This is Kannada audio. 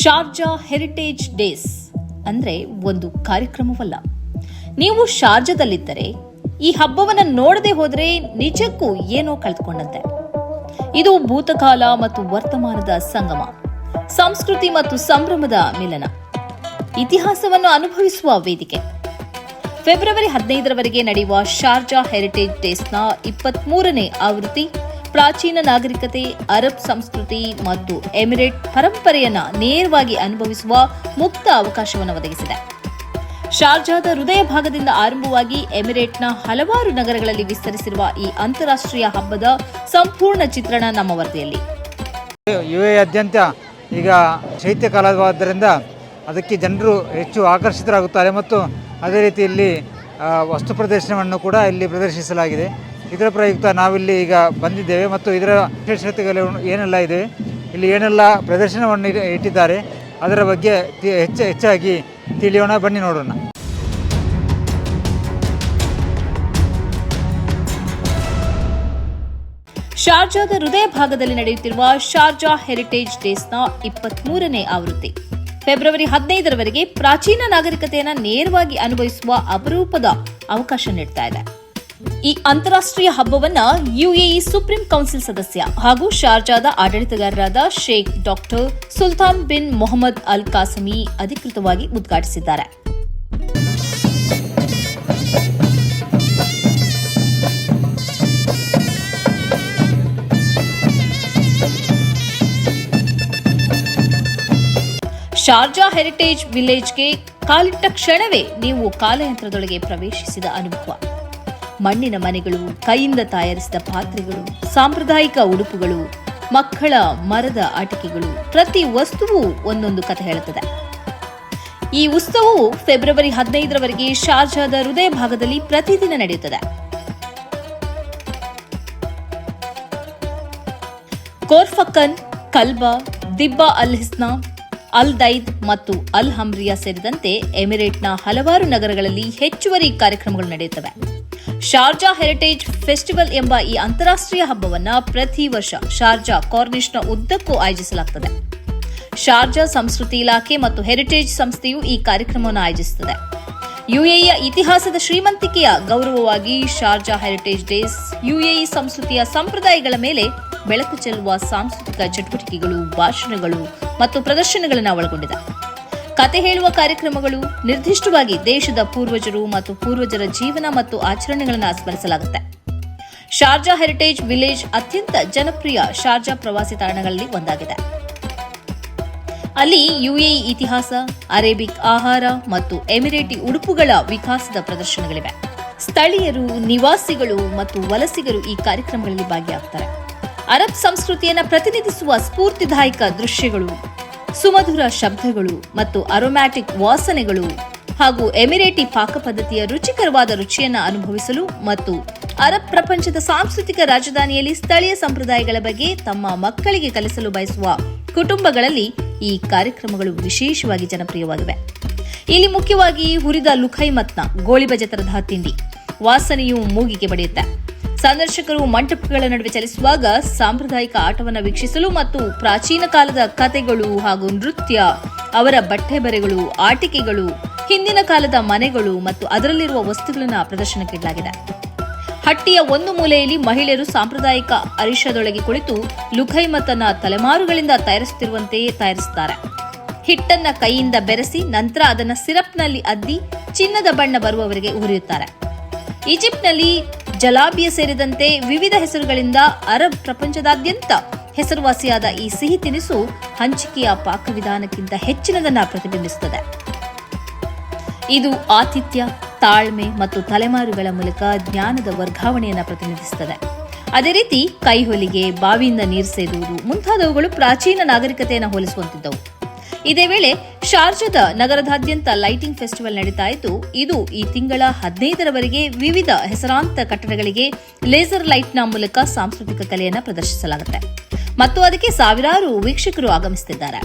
ಶಾರ್ಜಾ ಹೆರಿಟೇಜ್ ಡೇಸ್ ಅಂದ್ರೆ ಒಂದು ಕಾರ್ಯಕ್ರಮವಲ್ಲ. ನೀವು ಶಾರ್ಜಾದಲ್ಲಿದ್ದರೆ ಈ ಹಬ್ಬವನ್ನು ನೋಡದೆ ಹೋದರೆ ನಿಜಕ್ಕೂ ಏನೋ ಕಳೆದುಕೊಂಡಂತೆ ಇದು ಭೂತಕಾಲ ಮತ್ತು ವರ್ತಮಾನದ ಸಂಗಮ, ಸಂಸ್ಕೃತಿ ಮತ್ತು ಸಂಭ್ರಮದ ಮಿಲನ, ಇತಿಹಾಸವನ್ನು ಅನುಭವಿಸುವ ವೇದಿಕೆ. ಫೆಬ್ರವರಿ ಹದಿನೈದರವರೆಗೆ ನಡೆಯುವ ಶಾರ್ಜಾ ಹೆರಿಟೇಜ್ ಡೇಸ್ನ ಇಪ್ಪತ್ಮೂರನೇ ಆವೃತ್ತಿ ಪ್ರಾಚೀನ ನಾಗರಿಕತೆ, ಅರಬ್ ಸಂಸ್ಕೃತಿ ಮತ್ತು ಎಮಿರೇಟ್ ಪರಂಪರೆಯನ್ನ ನೇರವಾಗಿ ಅನುಭವಿಸುವ ಮುಕ್ತ ಅವಕಾಶವನ್ನು ಒದಗಿಸಿದೆ. ಶಾರ್ಜಾದ ಹೃದಯ ಭಾಗದಿಂದ ಆರಂಭವಾಗಿ ಎಮಿರೇಟ್ನ ಹಲವಾರು ನಗರಗಳಲ್ಲಿ ವಿಸ್ತರಿಸಿರುವ ಈ ಅಂತಾರಾಷ್ಟ್ರೀಯ ಹಬ್ಬದ ಸಂಪೂರ್ಣ ಚಿತ್ರಣ ನಮ್ಮ ವರದಿಯಲ್ಲಿ. ಯು ಎಯಾದ್ಯಂತ ಈಗ ಶೈತ್ಯ ಕಾಲವಾದ್ದರಿಂದ ಅದಕ್ಕೆ ಜನರು ಹೆಚ್ಚು ಆಕರ್ಷಿತರಾಗುತ್ತಾರೆ ಮತ್ತು ಅದೇ ರೀತಿಯಲ್ಲಿ ವಸ್ತು ಪ್ರದರ್ಶನವನ್ನು ಕೂಡ ಇಲ್ಲಿ ಪ್ರದರ್ಶಿಸಲಾಗಿದೆ. ಇದರ ಪ್ರಯುಕ್ತ ನಾವಿಲ್ಲಿ ಈಗ ಬಂದಿದ್ದೇವೆ ಮತ್ತು ಇದರ ವಿಶೇಷತೆಗಳು ಏನೆಲ್ಲ ಇದೆ? ಇಲ್ಲಿ ಏನೆಲ್ಲ ಪ್ರದರ್ಶನವನ್ನು ಇಟ್- ಇಟ್ಟಿದ್ದಾರೆ? ಅದರ ಬಗ್ಗೆ ಹೆಚ್ಚು, ಹೆಚ್ಚಾಗಿ ತಿಳಿಯೋಣ. ಬನ್ನಿ ನೋಡೋಣ. ಶಾರ್ಜಾದ ಹೃದಯ ಭಾಗದಲ್ಲಿ ನಡೆಯುತ್ತಿರುವ ಶಾರ್ಜಾ ಹೆರಿಟೇಜ್ ಡೇಸ್ನ ಇಪ್ಪತ್ಮೂರನೇ ಆವೃತ್ತಿ. ಫೆಬ್ರವರಿ ಹದಿನೈದರವರೆಗೆ ಪ್ರಾಚೀನ ನಾಗರಿಕತೆಯನ್ನು ನೇರವಾಗಿ ಅನುಭವಿಸುವ ಅಪರೂಪದ ಅವಕಾಶ ನೀಡ್ತಾ ಇದೆ. ಈ ಅಂತಾರಾಷ್ಟ್ರೀಯ ಹಬ್ಬವನ್ನ ಯುಎಇ ಸುಪ್ರೀಂ ಕೌನ್ಸಿಲ್ ಸದಸ್ಯ ಹಾಗೂ ಶಾರ್ಜಾದ ಆಡಳಿತಗಾರರಾದ Sheikh doctor Sultan bin Mohammed Al Qasimi ಅಧಿಕೃತವಾಗಿ ಉದ್ಘಾಟಿಸಿದ್ದಾರೆ. ಶಾರ್ಜಾ ಹೆರಿಟೇಜ್ ವಿಲೇಜ್ಗೆ ಕಾಲಿಟ್ಟ ಕ್ಷಣವೇ ನೀವು ಕಾಲಯಂತ್ರದೊಳಗೆ ಪ್ರವೇಶಿಸಿದ ಅನುಭವ. ಮಣ್ಣಿನ ಮನೆಗಳು, ಕೈಯಿಂದ ತಯಾರಿಸಿದ ಪಾತ್ರೆಗಳು, ಸಾಂಪ್ರದಾಯಿಕ ಉಡುಪುಗಳು, ಮಕ್ಕಳ ಮರದ ಆಟಿಕೆಗಳು ಪ್ರತಿ ವಸ್ತುವು ಒಂದೊಂದು ಕಥೆ ಹೇಳುತ್ತದೆ. ಈ ಉತ್ಸವವು ಫೆಬ್ರವರಿ ಹದಿನೈದರವರೆಗೆ ಶಾರ್ಜಾದ ಹೃದಯ ಭಾಗದಲ್ಲಿ ಪ್ರತಿದಿನ ನಡೆಯುತ್ತದೆ. ಕೋರ್ಫಕನ್ ಕಲ್ಬಾ, ದಿಬ್ಬಾ ಅಲ್ ಹಿಸ್ನಾ, ಅಲ್ ದೈದ್ ಮತ್ತು ಅಲ್ ಹಮ್ರಿಯಾ ಸೇರಿದಂತೆ ಎಮಿರೇಟ್ನ ಹಲವಾರು ನಗರಗಳಲ್ಲಿ ಹೆಚ್ಚುವರಿ ಕಾರ್ಯಕ್ರಮಗಳು ನಡೆಯುತ್ತವೆ. ಶಾರ್ಜಾ ಹೆರಿಟೇಜ್ ಫೆಸ್ಟಿವಲ್ ಎಂಬ ಈ ಅಂತಾರಾಷ್ಟ್ರೀಯ ಹಬ್ಬವನ್ನ ಪ್ರತಿ ವರ್ಷ ಶಾರ್ಜಾ ನ ಉದ್ದಕ್ಕೂ ಆಯೋಜಿಸಲಾಗುತ್ತದೆ ಶಾರ್ಜಾ ಸಂಸ್ಕೃತಿ ಇಲಾಖೆ ಮತ್ತು ಹೆರಿಟೇಜ್ ಸಂಸ್ಥೆಯು ಈ ಕಾರ್ಯಕ್ರಮವನ್ನು ಆಯೋಜಿಸುತ್ತದೆ. ಯುಎಇಯ ಇತಿಹಾಸದ ಶ್ರೀಮಂತಿಕೆಯ ಗೌರವವಾಗಿ ಶಾರ್ಜಾ ಹೆರಿಟೇಜ್ ಡೇಸ್ ಯುಎಇ ಸಂಸ್ಕೃತಿಯ ಸಂಪ್ರದಾಯಗಳ ಮೇಲೆ ಬೆಳಕು ಚೆಲ್ಲುವ ಸಾಂಸ್ಕೃತಿಕ ಚಟುವಟಿಕೆಗಳು, ಭಾಷಣಗಳು ಮತ್ತು ಪ್ರದರ್ಶನಗಳನ್ನು ಒಳಗೊಂಡಿದೆ. ಕತೆ ಹೇಳುವ ಕಾರ್ಯಕ್ರಮಗಳು ನಿರ್ದಿಷ್ಟವಾಗಿ ದೇಶದ ಪೂರ್ವಜರು ಮತ್ತು ಪೂರ್ವಜರ ಜೀವನ ಮತ್ತು ಆಚರಣೆಗಳನ್ನು ಸ್ಮರಿಸಲಾಗುತ್ತೆ. ಶಾರ್ಜಾ ಹೆರಿಟೇಜ್ ವಿಲೇಜ್ ಅತ್ಯಂತ ಜನಪ್ರಿಯ ಶಾರ್ಜಾ ಪ್ರವಾಸಿ ತಾಣಗಳಲ್ಲಿ ಒಂದಾಗಿದೆ. ಅಲ್ಲಿ ಯುಎಇ ಇತಿಹಾಸ, ಅರೇಬಿಕ್ ಆಹಾರ ಮತ್ತು ಎಮಿರೇಟಿ ಉಡುಪುಗಳ ವಿಕಾಸದ ಪ್ರದರ್ಶನಗಳಿವೆ. ಸ್ಥಳೀಯರು, ನಿವಾಸಿಗಳು ಮತ್ತು ವಲಸಿಗರು ಈ ಕಾರ್ಯಕ್ರಮಗಳಲ್ಲಿ ಭಾಗಿಯಾಗ್ತಾರೆ. ಅರಬ್ ಸಂಸ್ಕೃತಿಯನ್ನು ಪ್ರತಿನಿಧಿಸುವ ಸ್ಫೂರ್ತಿದಾಯಕ ದೃಶ್ಯಗಳು ಸುಮಧುರ ಶಬ್ದಗಳು ಮತ್ತು ಅರೋಮ್ಯಾಟಿಕ್ ವಾಸನೆಗಳು ಹಾಗೂ ಎಮಿರೇಟಿ ಪಾಕಪದ್ಧತಿಯ ರುಚಿಕರವಾದ ರುಚಿಯನ್ನು ಅನುಭವಿಸಲು ಮತ್ತು ಅರಬ್ ಪ್ರಪಂಚದ ಸಾಂಸ್ಕೃತಿಕ ರಾಜಧಾನಿಯಲ್ಲಿ ಸ್ಥಳೀಯ ಸಂಪ್ರದಾಯಗಳ ಬಗ್ಗೆ ತಮ್ಮ ಮಕ್ಕಳಿಗೆ ಕಲಿಸಲು ಬಯಸುವ ಕುಟುಂಬಗಳಲ್ಲಿ ಈ ಕಾರ್ಯಕ್ರಮಗಳು ವಿಶೇಷವಾಗಿ ಜನಪ್ರಿಯವಾಗಿವೆ ಇಲ್ಲಿ ಮುಖ್ಯವಾಗಿ ಹುರಿದ ಲುಖೈಮತ್ನ ಗೋಳಿಬಜೆ ತರಹ ತಿಂಡಿ ವಾಸನೆಯು ಮೂಗಿಗೆ ಬಡಿಯುತ್ತೆ. ಸಂದರ್ಶಕರು ಮಂಟಪಗಳ ನಡುವೆ ಚಲಿಸುವಾಗ ಸಾಂಪ್ರದಾಯಿಕ ಆಟವನ್ನು ವೀಕ್ಷಿಸಲು ಮತ್ತು ಪ್ರಾಚೀನ ಕಾಲದ ಕಥೆಗಳು ಹಾಗೂ ನೃತ್ಯ, ಅವರ ಬಟ್ಟೆ ಬರೆಗಳು ಆಟಿಕೆಗಳು, ಹಿಂದಿನ ಕಾಲದ ಮನೆಗಳು ಮತ್ತು ಅದರಲ್ಲಿರುವ ವಸ್ತುಗಳನ್ನು ಪ್ರದರ್ಶನಕ್ಕಿಡಲಾಗಿದೆ. ಹಟ್ಟಿಯ ಒಂದು ಮೂಲೆಯಲ್ಲಿ ಮಹಿಳೆಯರು ಸಾಂಪ್ರದಾಯಿಕ ಅರಿಶದೊಳಗೆ ಕುಳಿತು ಲುಖೈಮತನ್ನ ತಲೆಮಾರುಗಳಿಂದ ತಯಾರಿಸುತ್ತಿರುವಂತೆಯೇ ತಯಾರಿಸುತ್ತಾರೆ. ಹಿಟ್ಟನ್ನ ಕೈಯಿಂದ ಬೆರೆಸಿ ನಂತರ ಅದನ್ನು ಸಿರಪ್ನಲ್ಲಿ ಅದ್ದಿ ಚಿನ್ನದ ಬಣ್ಣ ಬರುವವರೆಗೆ ಉರಿಯುತ್ತಾರೆ. ಈಜಿಪ್ಟ್ನಲ್ಲಿ ಜಲಾಬಿಯ ಸೇರಿದಂತೆ ವಿವಿಧ ಹೆಸರುಗಳಿಂದ ಅರಬ್ ಪ್ರಪಂಚದಾದ್ಯಂತ ಹೆಸರುವಾಸಿಯಾದ ಈ ಸಿಹಿ ತಿನಿಸು ಹಂಚಿಕೆಯ ಪಾಕವಿಧಾನಕ್ಕಿಂತ ಹೆಚ್ಚಿನದನ್ನ ಪ್ರತಿಬಿಂಬಿಸುತ್ತದೆ. ಇದು ಆತಿಥ್ಯ, ತಾಳ್ಮೆ ಮತ್ತು ತಲೆಮಾರುಗಳ ಮೂಲಕ ಜ್ಞಾನದ ವರ್ಗಾವಣೆಯನ್ನು ಪ್ರತಿನಿಧಿಸುತ್ತದೆ. ಅದೇ ರೀತಿ ಕೈಹೊಲಿಗೆ ಬಾವಿಯಿಂದ ನೀರು ಸೇದುವುದು ಮುಂತಾದವುಗಳು ಪ್ರಾಚೀನ ನಾಗರಿಕತೆಯನ್ನು ಹೋಲಿಸುವಂತಿದ್ದವು. ಇದೇ ವೇಳೆ ಶಾರ್ಜಾದ ನಗರದಾದ್ಯಂತ ಲೈಟಿಂಗ್ ಫೆಸ್ಟಿವಲ್ ನಡೀತಾ ಇದ್ದು, ಇದು ಈ ತಿಂಗಳ ಹದಿನೈದರವರೆಗೆ ವಿವಿಧ ಹೆಸರಾಂತ ಕಟ್ಟಡಗಳಿಗೆ ಲೇಸರ್ ಲೈಟ್ನ ಮೂಲಕ ಸಾಂಸ್ಕೃತಿಕ ಕಲೆಯನ್ನು ಪ್ರದರ್ಶಿಸಲಾಗುತ್ತೆ. ಮತ್ತು ಅದಕ್ಕೆ ಸಾವಿರಾರು ವೀಕ್ಷಕರು ಆಗಮಿಸುತ್ತಿದ್ದಾರೆ.